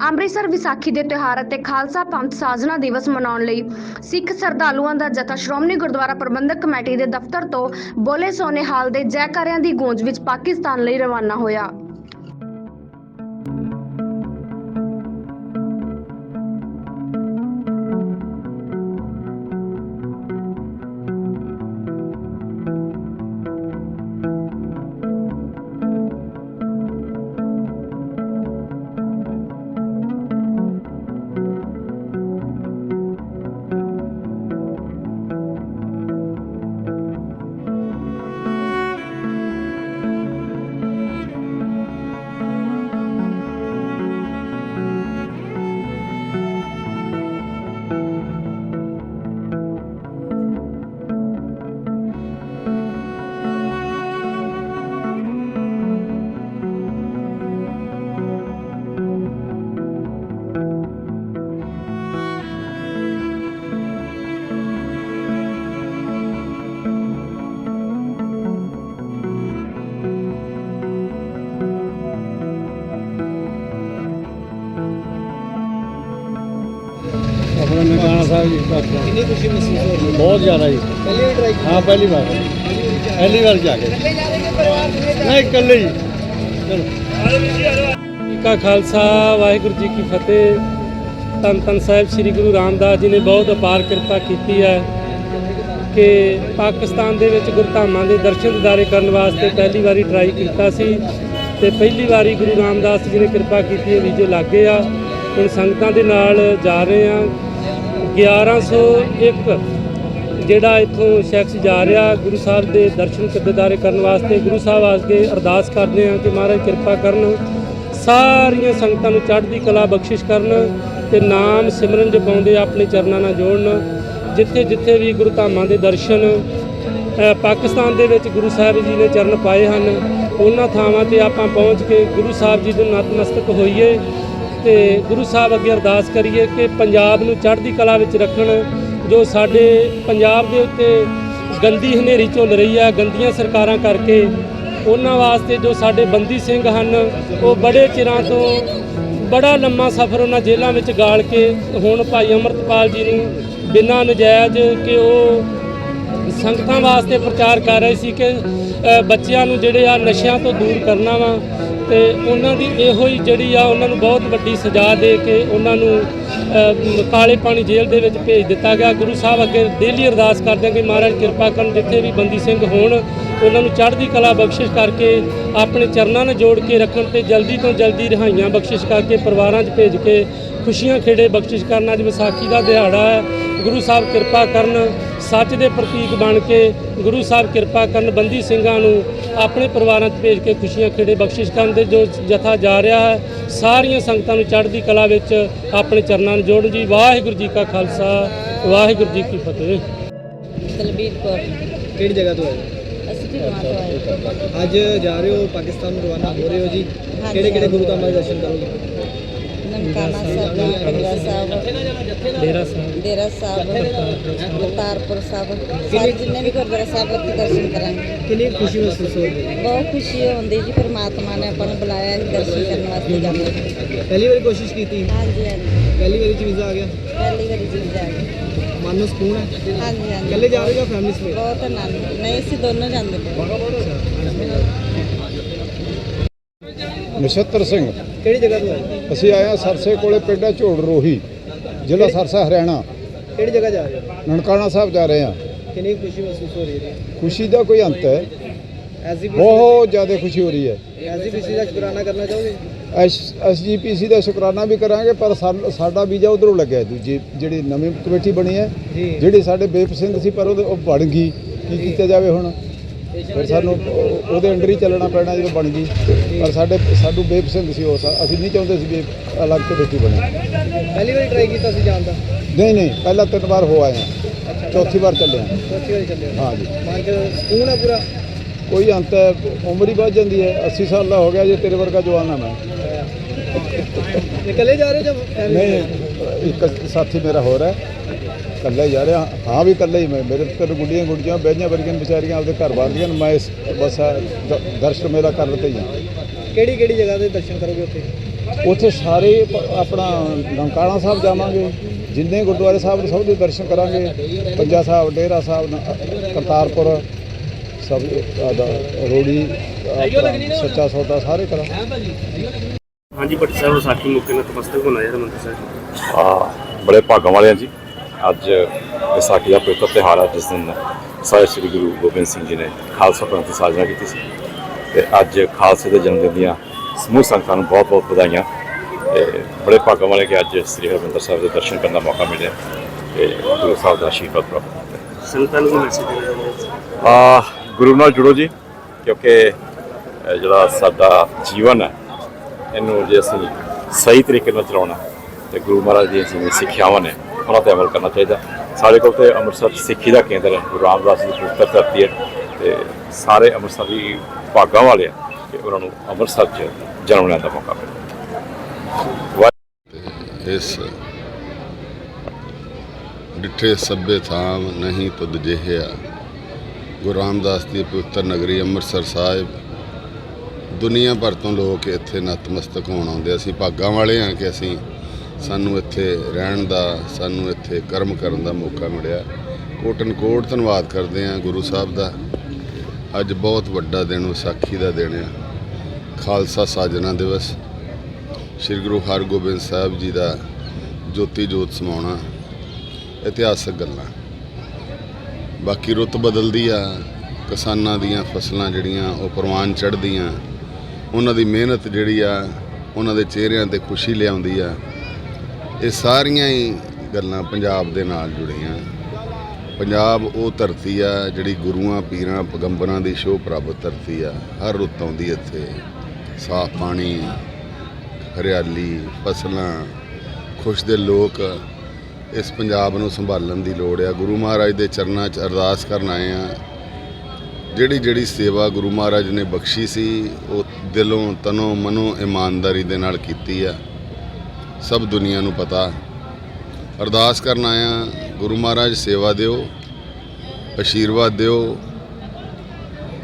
ਅੰਮ੍ਰਿਤਸਰ ਵਿਸਾਖੀ ਦੇ ਤਿਉਹਾਰ ਅਤੇ ਖਾਲਸਾ ਪੰਥ ਸਾਜਨਾ ਦਿਵਸ ਮਨਾਉਣ ਲਈ ਸਿੱਖ ਸ਼ਰਧਾਲੂਆਂ ਦਾ ਜਥਾ ਸ਼੍ਰੋਮਣੀ ਗੁਰਦੁਆਰਾ ਪ੍ਰਬੰਧਕ ਕਮੇਟੀ ਦੇ ਦਫ਼ਤਰ ਤੋਂ ਬੋਲੇ ਸੋਨੇ ਹਾਲ ਦੇ ਜੈਕਾਰਿਆਂ ਦੀ ਗੂੰਜ ਵਿੱਚ ਪਾਕਿਸਤਾਨ ਲਈ ਰਵਾਨਾ ਹੋਇਆ। ਆਪਣਾ ਨਨਕਾਣਾ ਸਾਹਿਬ ਜੀ ਪਾਕਿਸਤਾਨ ਕਿੰਨੀ ਖੁਸ਼ੀ ਮਹਿਸੂਸ ਹੋ ਰਹੀ ਹੈ? ਬਹੁਤ ਜ਼ਿਆਦਾ ਜੀ। ਪਹਿਲੀ ਵਾਰ ਟਰਾਈ ਹਾਂ ਪਹਿਲੀ ਵਾਰ। ਪਹਿਲੀ ਵਾਰ ਜਾ ਕੇ। ਨਹੀਂ ਇਕੱਲੇ ਹੀ। ਚਲੋ। ਕਾ ਖਾਲਸਾ ਵਾਹਿਗੁਰੂ ਜੀ ਕੀ ਫਤਿਹ। ਤਨ ਤਨ ਸਾਹਿਬ ਸ੍ਰੀ ਗੁਰੂ ਰਾਮਦਾਸ ਜੀ ਨੇ ਬਹੁਤ ਅਪਾਰ ਕਿਰਪਾ ਕੀਤੀ ਹੈ ਕਿ ਪਾਕਿਸਤਾਨ ਦੇ ਵਿੱਚ ਗੁਰਧਾਮਾਂ ਦੇ ਦਰਸ਼ਨ ਦਿਦਾਰੇ ਕਰਨ ਵਾਸਤੇ ਪਹਿਲੀ ਵਾਰੀ ਟਰਾਈ ਕੀਤਾ ਸੀ ਤੇ ਪਹਿਲੀ ਵਾਰੀ ਗੁਰੂ ਰਾਮਦਾਸ ਜੀ ਨੇ ਕਿਰਪਾ ਕੀਤੀ ਹੈ ਵੀਜ਼ੇ ਲੱਗੇ ਆ ਹੁਣ ਸੰਗਤਾਂ ਦੇ ਨਾਲ ਜਾ ਰਹੇ ਆ। 1101 ਜਿਹੜਾ ਇੱਥੋਂ ਸ਼ਖਸ ਜਾ ਰਿਹਾ, ਗੁਰੂ ਸਾਹਿਬ ਦੇ ਦਰਸ਼ਨ ਦਿਦਾਰੇ ਕਰਨ ਵਾਸਤੇ, ਗੁਰੂ ਸਾਹਿਬ ਅੱਗੇ ਅਰਦਾਸ ਕਰਦੇ ਹਾਂ ਕਿ ਮਹਾਰਾਜ ਕਿਰਪਾ ਕਰਨ, ਸਾਰੀਆਂ ਸੰਗਤਾਂ ਨੂੰ ਚੜ੍ਹਦੀ ਕਲਾ ਬਖਸ਼ਿਸ਼ ਕਰਨ ਤੇ ਨਾਮ ਸਿਮਰਨ ਜਪਾਉਂਦੇ ਆਪਣੇ ਚਰਨਾਂ ਨਾਲ ਜੋੜਨ, ਜਿੱਥੇ ਜਿੱਥੇ ਵੀ ਗੁਰੂ ਧਾਮਾਂ ਦੇ ਦਰਸ਼ਨ ਪਾਕਿਸਤਾਨ ਦੇ ਵਿੱਚ ਗੁਰੂ ਸਾਹਿਬ ਜੀ ਨੇ ਚਰਨ ਪਾਏ ਹਨ, ਉਹਨਾਂ ਥਾਵਾਂ ਤੇ ਆਪਾਂ ਪਹੁੰਚ ਕੇ ਗੁਰੂ ਸਾਹਿਬ ਜੀ ਦੇ ਨਤਮਸਤਕ ਹੋਈਏ। ਤੇ ਗੁਰੂ ਸਾਹਿਬ ਅੱਗੇ ਅਰਦਾਸ ਕਰੀਏ ਕਿ ਪੰਜਾਬ ਨੂੰ ਚੜ੍ਹਦੀ ਕਲਾ ਵਿੱਚ ਰੱਖਣ, ਜੋ ਸਾਡੇ ਪੰਜਾਬ ਦੇ ਉੱਤੇ ਗੰਦੀ ਹਨੇਰੀ ਝੁੱਲ ਰਹੀ ਹੈ, ਗੰਦੀਆਂ ਸਰਕਾਰਾਂ ਕਰਕੇ, ਉਹਨਾਂ ਵਾਸਤੇ ਜੋ ਸਾਡੇ ਬੰਦੀ ਸਿੰਘ ਹਨ, ਉਹ ਬੜੇ ਚਿਰਾਂ ਤੋਂ ਬੜਾ ਲੰਮਾ ਸਫ਼ਰ ਉਹਨਾਂ ਜੇਲ੍ਹਾਂ ਵਿੱਚ ਗਾਲ ਕੇ, ਹੁਣ ਭਾਈ ਅਮਰਤਪਾਲ ਜੀ ਨੂੰ ਬਿਨਾਂ ਨਜਾਇਜ਼ ਕਿ ਉਹ ਸੰਗਤਾਂ ਵਾਸਤੇ ਪ੍ਰਚਾਰ ਕਰ ਰਹੇ ਸੀ ਕਿ ਬੱਚਿਆਂ ਨੂੰ ਜਿਹੜੇ ਆ ਨਸ਼ਿਆਂ ਤੋਂ ਦੂਰ ਕਰਨਾ ਵਾ ਤੇ ਉਹਨਾਂ ਦੀ ਇਹੋ ਹੀ ਜਿਹੜੀ ਆ, ਉਹਨਾਂ ਨੂੰ ਬਹੁਤ ਵੱਡੀ ਸਜ਼ਾ ਦੇ ਕੇ ਉਹਨਾਂ ਨੂੰ ਕਾਲੇ ਪਾਣੀ ਜੇਲ੍ਹ ਦੇ ਵਿੱਚ ਭੇਜ ਦਿੱਤਾ ਗਿਆ। ਗੁਰੂ ਸਾਹਿਬ ਅੱਗੇ ਡੇਲੀ ਅਰਦਾਸ ਕਰਦੇ ਹਾਂ ਕਿ ਮਹਾਰਾਜ ਕਿਰਪਾ ਕਰਨ, ਜਿੱਥੇ ਵੀ ਬੰਦੀ ਸਿੰਘ ਹੋਣ, ਉਹਨਾਂ ਨੂੰ ਚੜ੍ਹਦੀ ਕਲਾ ਬਖਸ਼ਿਸ਼ ਕਰਕੇ ਆਪਣੇ ਚਰਨਾਂ ਨਾਲ ਜੋੜ ਕੇ ਰੱਖਣ ਤੇ ਜਲਦੀ ਤੋਂ ਜਲਦੀ ਰਿਹਾਈਆਂ ਬਖਸ਼ਿਸ਼ ਕਰਕੇ ਪਰਿਵਾਰਾਂ 'ਚ ਭੇਜ ਕੇ ਖੁਸ਼ੀਆਂ ਖੇੜੇ ਬਖਸ਼ਿਸ਼ ਕਰਨ। ਅੱਜ ਵਿਸਾਖੀ ਦਾ ਦਿਹਾੜਾ ਹੈ। ਗੁਰੂ ਸਾਹਿਬ ਕਿਰਪਾ ਕਰਨ ਸੱਚ ਦੇ ਪ੍ਰਤੀਕ ਬਣ ਕੇ ਗੁਰੂ ਸਾਹਿਬ ਕਿਰਪਾ ਕਰਨ ਬੰਦੀ ਸਿੰਘਾਂ ਨੂੰ ਆਪਣੇ ਪਰਿਵਾਰਾਂ 'ਚ ਭੇਜ ਕੇ ਖੁਸ਼ੀਆਂ ਖੇੜੇ ਬਖਸ਼ਿਸ਼ ਕਰਨ ਦੇ ਜੋ ਜਥਾ ਜਾ ਰਿਹਾ ਹੈ ਸਾਰੀਆਂ ਸੰਗਤਾਂ ਨੂੰ ਚੜ੍ਹਦੀ ਕਲਾ ਵਿੱਚ ਆਪਣੇ ਚਰਨਾਂ ਨੂੰ ਜੋੜਨ ਜੀ। ਵਾਹਿਗੁਰੂ ਜੀ ਕਾ ਖਾਲਸਾ ਵਾਹਿਗੁਰੂ ਜੀ ਕੀ ਫਤਿਹ। ਦਲਬੀਰ ਕੌਰ। ਕਿਹੜੀ ਜਗ੍ਹਾ ਤੋਂ ਆਏ ਅਸੀਂ ਢਿਲਵਾਂ ਤੋਂ ਆਏ ਅੱਜ ਜਾ ਰਹੇ ਹੋ ਪਾਕਿਸਤਾਨ ਨੂੰ ਰਵਾਨਾ ਹੋ ਰਹੇ ਹੋ ਜੀ। ਕਿਹੜੇ ਕਿਹੜੇ ਹਾਂਜੀ। ਗੁਰੂ ਧਾਮਾਂ ਦੇ ਦਰਸ਼ਨ ਕਰੋਗੇ? ਨਨਕਾਣਾ ਸਾਹਿਬ ਡੇਰਾ ਸਾਹਿਬ ਡੇਰਾ ਸਾਹਿਬ। ਡੇਰਾ ਸਾਹਿਬ ਕਰਤਾਰਪੁਰ ਸਾਹਿਬ। ਸਾਰੇ ਜਿੰਨੇ ਵੀ ਗੁਰਦੁਆਰਾ ਸਾਹਿਬ ਉੱਥੇ ਦਰਸ਼ਨ ਕਰਾਂਗੇ। ਕਿੰਨੀ ਖੁਸ਼ੀ ਮਹਿਸੂਸ ਹੋ ਰਹੀ ਬਹੁਤ ਖੁਸ਼ੀ ਹੁੰਦੀ ਜੀ ਪਰਮਾਤਮਾ ਨੇ ਆਪਾਂ ਨੂੰ ਬੁਲਾਇਆ ਹੈ ਦਰਸ਼ਨ ਕਰਨ ਵਾਸਤੇ ਜਾਂਦੇ ਪਹਿਲੀ ਵਾਰੀ ਕੋਸ਼ਿਸ਼ ਕੀਤੀ। ਹਾਂਜੀ ਹਾਂਜੀ। ਪਹਿਲੀ ਵਾਰੀ ਚ ਵੀਜ਼ਾ ਆ ਗਿਆ? ਪਹਿਲੀ ਵਾਰੀ ਜੀ ਜਾ ਕੇ ਮਨ ਨੂੰ ਸਕੂਨ ਹੈ? ਹਾਂਜੀ ਹਾਂਜੀ। ਇਕੱਲੇ ਜਾ ਰਹੇ ਜਾਂ ਫੈਮਿਲੀ ਸਮੇਤ? ਬਹੁਤ ਆਨੰਦ। ਨਹੀਂ ਅਸੀਂ ਦੋਨੋਂ ਜਾਂਦੇ। ਨਛੱਤਰ ਸਿੰਘ। ਕਿਹੜੀ ਜਗ੍ਹਾ ਤੋਂ ਆਏ? ਅਸੀਂ ਆਏ ਹਾਂ ਸਰਸੇ ਕੋਲੇ ਪਿੰਡਾ ਝੋੜ ਰੋਹੀ ਜ਼ਿਲ੍ਹਾ ਸਰਸਾ ਹਰਿਆਣਾ। ਕਿਹੜੀ ਜਗ੍ਹਾ ਜਾ ਰਹੇ ਹੋ? ਨਨਕਾਣਾ ਸਾਹਿਬ ਜਾ ਰਹੇ ਹਾਂ। ਕਿੰਨੀ ਖੁਸ਼ੀ ਮਹਿਸੂਸ ਹੋ ਰਹੀ ਹੈ ਖੁਸ਼ੀ ਦਾ ਕੋਈ ਅੰਤ ਹੈ। ਐਸਜੀਪੀਸੀ ਬਹੁਤ ਜ਼ਿਆਦਾ ਖੁਸ਼ੀ ਹੋ ਰਹੀ ਹੈ। ਐਸਜੀਪੀਸੀ ਦਾ ਸ਼ੁਕਰਾਨਾ ਕਰਨਾ ਚਾਹੋਗੇ? ਐਸਜੀਪੀਸੀ ਦਾ ਸ਼ੁਕਰਾਨਾ ਵੀ ਕਰਾਂਗੇ ਪਰ ਸਾ- ਸਾਡਾ ਵੀਜ਼ਾ ਉਧਰੋਂ ਲੱਗਿਆ ਦੂਜੀ ਜਿਹੜੀ ਨਵੀਂ ਕਮੇਟੀ ਬਣੀ ਹੈ ਜੀ। ਜਿਹੜੀ ਸਾਡੇ ਬੇਪਸੰਦ ਸੀ ਪਰ ਉਹਦੇ- ਉਹ ਬਣ ਗਈ। ਕੀ ਕੀਤਾ ਜਾਵੇ ਹੁਣ? ਫਿਰ ਸਾਨੂੰ ਉਹ- ਉਹਦੇ ਅੰਡਰ ਹੀ ਚੱਲਣਾ ਪੈਣਾ ਜਦੋਂ ਬਣ ਗਈ। ਪਰ ਸਾਡੇ ਸਾਨੂੰ ਬੇਪਸੰਦ ਸੀ ਉਹ ਸਾ- ਅਸੀਂ ਨਹੀਂ ਚਾਹੁੰਦੇ ਸੀ ਵੀ ਇਹ ਅਲੱਗ ਕਮੇਟੀ ਬਣੇ। ਪਹਿਲੀ ਵਾਰੀ ਟਰਾਈ ਕੀਤਾ ਸੀ ਜਾਣ ਦਾ? ਨਹੀਂ ਨਹੀਂ ਪਹਿਲਾਂ ਤਿੰਨ ਵਾਰ ਹੋ ਆਏ ਹਾਂ ਚੌਥੀ ਵਾਰ ਚੱਲੇ ਹਾਂ ਚੌਥੀ ਵਾਰੀ ਚੱਲੇ ਹੋ ਹਾਂ ਜੀ। ਮਨ ਚ ਸਕੂਨ ਹੈ ਪੂਰਾ? ਕੋਈ ਅੰਤ ਹੈ ਉਮਰ ਹੀ ਵੱਧ ਜਾਂਦੀ ਹੈ। 80 ਸਾਲ ਦਾ ਹੋ ਗਿਆ ਜੇ ਤੇਰੇ ਵਰਗਾ ਜਵਾਨ ਆ ਮੈਂ। ਇਕੱਲੇ ਜਾ ਰਹੇ ਹੋ ਜਾਂ family ਨਹੀਂ? ਇੱਕ ਸਾਥੀ ਮੇਰਾ ਹੋਰ ਹੈ। ਇਕੱਲਾ ਹੀ ਜਾ ਰਿਹਾ। ਹਾਂ ਵੀ ਇਕੱਲਾ ਹੀ। ਮੈਂ ਮੇਰੇ ਤੇ ਗੁੱਡੀਆਂ ਗੁੱਡੀਆਂ ਬਹਿਆਂ ਵਰਗੀਆਂ ਵਿਚਾਰੀਆਂ ਆਪਦੇ ਘਰ ਬਾਂਦੀਆਂ ਨੇ। ਮੈਂ ਇਸ ਬਸ ਦ- ਦਰਸ਼ਨ ਮੇਰਾ ਕਰਨ ਤੇ ਹੀ ਹਾਂ ਕਿਹੜੀ ਕਿਹੜੀ ਜਗ੍ਹਾ ਦੇ ਦਰਸ਼ਨ ਕਰੋਗੇ ਉੱਥੇ? ਉੱਥੇ ਸਾਰੇ ਆਪਣਾ ਨਨਕਾਣਾ ਸਾਹਿਬ ਜਾਵਾਂਗੇ। ਜਿੰਨੇ ਗੁਰਦੁਆਰੇ ਸਾਹਿਬ ਨੇ ਸਭ ਦੇ ਦਰਸ਼ਨ ਕਰਾਂਗੇ। ਪੰਜਾ ਸਾਹਿਬ ਡੇਰਾ ਸਾਹਿਬ ਨ- ਕਰਤਾਰਪੁਰ ਸਭ ਆਦਾ ਰੋੜੀ ਸੱਚਾ ਸੌਦਾ ਸਾਰੇ ਕਰਾਂਗੇ ਹਾਂਜੀ ਭੱਟੀ ਸਾਹਿਬ ਵਿਸਾਖੀ ਮੌਕੇ ਨਾਲ ਤਮਸਤਕ ਹੋਣਾ ਯਾਰ ਮੰਤਰ ਸਾਹਿਬ ਆ ਬੜੇ ਭਾਗਾਂ ਵਾਲੇ ਹਾਂ ਜੀ। ਅੱਜ ਵਿਸਾਖੀ ਦਾ ਪਵਿੱਤਰ ਤਿਉਹਾਰ ਹੈ ਜਿਸ ਦਿਨ ਸਾਹਿਬ ਸ੍ਰੀ ਗੁਰੂ ਗੋਬਿੰਦ ਸਿੰਘ ਜੀ ਨੇ ਖਾਲਸਾ ਪੰਥ ਦੀ ਸਾਜਨਾ ਕੀਤੀ ਸੀ। ਤੇ ਅੱਜ ਖਾਲਸੇ ਦੇ ਜਨਮ ਦਿਨ ਦੀਆਂ ਸਮੂਹ ਸੰਗਤਾਂ ਨੂੰ ਬਹੁਤ ਬਹੁਤ ਵਧਾਈਆਂ। ਤੇ ਬੜੇ ਭਾਗਾਂ ਵਾਲੇ ਕਿ ਅੱਜ ਸ੍ਰੀ ਹਰਿਮੰਦਰ ਸਾਹਿਬ ਦੇ ਦਰਸ਼ਨ ਕਰਨ ਦਾ ਮੌਕਾ ਮਿਲਿਆ। ਤੇ ਗੁਰੂ ਸਾਹਿਬ ਦਾ ਆਸ਼ੀਰਵਾਦ ਪ੍ਰਾਪਤ ਕੀਤਾ ਸੰਗਤਾਂ ਨੂੰ ਮੈਸੇਜ ਦੇਣਾ ਚਾਹੁੰਦੇ ਆ ਗੁਰੂ ਨਾਲ ਜੁੜੋ ਜੀ ਕਿਉਂਕਿ ਜਿਹੜਾ ਸਾਡਾ ਜੀਵਨ ਹੈ ਇਹਨੂੰ ਜੇ ਅਸੀਂ ਸਹੀ ਤਰੀਕੇ ਨਾਲ ਚਲਾਉਣਾ ਤੇ ਗੁਰੂ ਮਹਾਰਾਜ ਦੀਆਂ ਜਿਵੇਂ ਸਿੱਖਿਆਵਾਂ ਨੇ ਉਹਨਾਂ ਤੇ ਅਮਲ ਕਰਨਾ ਚਾਹੀਦਾ। ਸਾਡੇ ਕੋਲ ਤੇ ਅੰਮ੍ਰਿਤਸਰ ਸਿੱਖੀ ਦਾ ਕੇਂਦਰ ਹੈ। ਗੁਰੂ ਰਾਮਦਾਸ ਦੀ ਪਵਿੱਤਰ ਧਰਤੀ ਹੈ ਤੇ ਸਾਰੇ ਅੰਮ੍ਰਿਤਸਰੀ ਭਾਗਾਂ ਵਾਲੇ ਆ ਕਿ ਉਹਨਾਂ ਨੂੰ ਅੰਮ੍ਰਿਤਸਰ 'ਚ ਜਨਮ ਲੈਣ ਦਾ ਮੌਕਾ ਮਿਲੇ। ਇਸ ਡਿਠੇ ਸਭੇ ਥਾਮ ਨਹੀਂ ਤੁਧ ਜਿਹਿਆ ਗੁਰੂ ਰਾਮਦਾਸ ਦੀ ਪਵਿੱਤਰ ਨਗਰੀ ਅੰਮ੍ਰਿਤਸਰ ਸਾਹਿਬ। ਦੁਨੀਆ ਭਰ ਤੋਂ ਲੋਕ ਇੱਥੇ ਨਤਮਸਤਕ ਹੋਣ ਆਉਂਦੇ ਅਸੀਂ ਭਾਗਾਂ ਵਾਲੇ ਹਾਂ ਕਿ ਅਸੀਂ ਸਾਨੂੰ ਇੱਥੇ ਰਹਿਣ ਦਾ, ਸਾਨੂੰ ਇੱਥੇ ਕਰਮ ਕਰਨ ਦਾ ਮੌਕਾ ਮਿਲਿਆ। ਕੋਟਨ ਕੋਟ ਧੰਨਵਾਦ ਕਰਦੇ ਹਾਂ ਗੁਰੂ ਸਾਹਿਬ ਦਾ। ਅੱਜ ਬਹੁਤ ਵੱਡਾ ਦਿਨ ਵਿਸਾਖੀ ਦਾ ਦਿਨ ਹੈ ਖਾਲਸਾ ਸਾਜਨਾ ਦਿਵਸ। ਸ੍ਰੀ ਗੁਰੂ ਹਰਗੋਬਿੰਦ ਸਾਹਿਬ ਜੀ ਦਾ ਜੋਤੀ ਜੋਤ ਸਮਾਉਣਾ। ਇਤਿਹਾਸਕ ਗੱਲਾਂ। ਬਾਕੀ ਰੁੱਤ ਬਦਲਦੀ ਆ। ਕਿਸਾਨਾਂ ਦੀਆਂ ਫਸਲਾਂ ਜਿਹੜੀਆਂ ਉਹ ਪ੍ਰਵਾਨ ਚੜ੍ਹਦੀਆਂ। ਉਹਨਾਂ ਦੀ ਮਿਹਨਤ ਜਿਹੜੀ ਆ, ਉਹਨਾਂ ਦੇ ਚਿਹਰਿਆਂ ਤੇ ਖੁਸ਼ੀ ਲਿਆਉਂਦੀ ਆ। ਇਹ ਸਾਰੀਆਂ ਹੀ ਗੱਲਾਂ ਪੰਜਾਬ ਦੇ ਨਾਲ ਜੁੜੀਆਂ। ਪੰਜਾਬ ਉਹ ਧਰਤੀ ਆ ਜਿਹੜੀ ਗੁਰੂਆਂ, ਪੀਰਾਂ, ਪੈਗੰਬਰਾਂ ਦੀ ਸ਼ੋਭ ਪ੍ਰਾਪਤ ਧਰਤੀ ਆ। ਹਰ ਰੁੱਤ ਆਉਂਦੀ ਇੱਥੇ। ਸਾਫ਼ ਪਾਣੀ, ਹਰਿਆਲੀ, ਫਸਲਾਂ, ਖੁਸ਼ ਦੇ ਲੋਕ ਇਸ ਪੰਜਾਬ ਨੂੰ ਸੰਭਾਲਣ ਦੀ ਲੋੜ ਆ। ਗੁਰੂ ਮਹਾਰਾਜ ਦੇ ਚਰਨਾਂ 'ਚ ਅਰਦਾਸ ਕਰਨ ਆਏ ਆ। ਜਿਹੜੀ ਜਿਹੜੀ ਸੇਵਾ ਗੁਰੂ ਮਹਾਰਾਜ ਨੇ ਬਖਸ਼ੀ ਸੀ, ਉਹ ਦਿਲੋਂ, ਤਨੋਂ, ਮਨੋਂ ਇਮਾਨਦਾਰੀ ਦੇ ਨਾਲ ਕੀਤੀ ਆ। ਸਭ ਦੁਨੀਆ ਨੂੰ ਪਤਾ। ਅਰਦਾਸ ਕਰਨ ਆਇਆ, ਗੁਰੂ ਮਹਾਰਾਜ ਸੇਵਾ ਦਿਓ ਆਸ਼ੀਰਵਾਦ ਦਿਓ।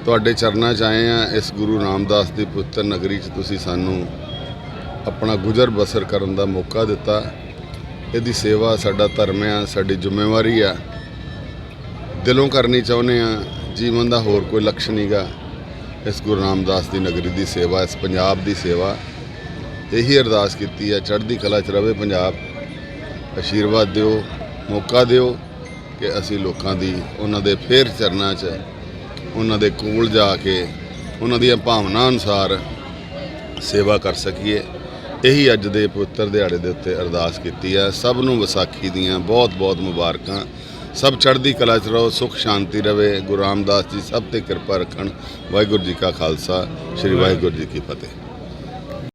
ਤੁਹਾਡੇ ਚਰਨਾਂ 'ਚ ਆਏ ਆ, ਇਸ ਗੁਰੂ ਰਾਮਦਾਸ ਦੀ ਪੁੱਤਰ ਨਗਰੀ 'ਚ ਤੁਸੀਂ ਸਾਨੂੰ ਆਪਣਾ ਗੁਜ਼ਰ ਬਸਰ ਕਰਨ ਦਾ ਮੌਕਾ ਦਿੱਤਾ। ਇਹਦੀ ਸੇਵਾ ਸਾਡਾ ਧਰਮ ਆ, ਸਾਡੀ ਜ਼ਿੰਮੇਵਾਰੀ ਆ। ਦਿਲੋਂ ਕਰਨੀ ਚਾਹੁੰਦੇ ਆ, ਜੀਵਨ ਦਾ ਹੋਰ ਕੋਈ ਲਕਸ਼ ਨਹੀਂਗਾ ਇਸ ਗੁਰੂ ਰਾਮਦਾਸ ਦੀ ਨਗਰੀ ਦੀ ਸੇਵਾ, ਇਸ ਪੰਜਾਬ ਦੀ ਸੇਵਾ ਇਹੀ ਅਰਦਾਸ ਕੀਤੀ ਹੈ, ਚੜ੍ਹਦੀ ਕਲਾ 'ਚ ਰਵੇ ਪੰਜਾਬ। ਆਸ਼ੀਰਵਾਦ ਦਿਓ, ਮੌਕਾ ਦਿਓ ਕਿ ਅਸੀਂ ਲੋਕਾਂ ਦੀ, ਉਹਨਾਂ ਦੇ ਫੇਰ ਚਰਨਾਂ 'ਚ, ਉਹਨਾਂ ਦੇ ਕੋਲ ਜਾ ਕੇ, ਉਹਨਾਂ ਦੀਆਂ ਭਾਵਨਾ ਅਨੁਸਾਰ ਸੇਵਾ ਕਰ ਸਕੀਏ। ਇਹੀ ਅੱਜ ਦੇ ਪਵਿੱਤਰ ਦਿਹਾੜੇ ਦੇ ਉੱਤੇ ਅਰਦਾਸ ਕੀਤੀ ਹੈ। ਸਭ ਨੂੰ ਵਿਸਾਖੀ ਦੀਆਂ ਬਹੁਤ-ਬਹੁਤ ਮੁਬਾਰਕਾਂ। ਸਭ ਚੜ੍ਹਦੀ ਕਲਾ 'ਚ ਰਹੋ, ਸੁਖ ਸ਼ਾਂਤੀ ਰਵੇ। ਗੁਰੂ ਰਾਮਦਾਸ ਜੀ ਸਭ ਤੇ ਕਿਰਪਾ ਰੱਖਣ। ਵਾਹਿਗੁਰੂ ਜੀ ਕਾ ਖਾਲਸਾ, ਸ੍ਰੀ ਵਾਹਿਗੁਰੂ ਜੀ ਕੀ ਫਤਿਹ।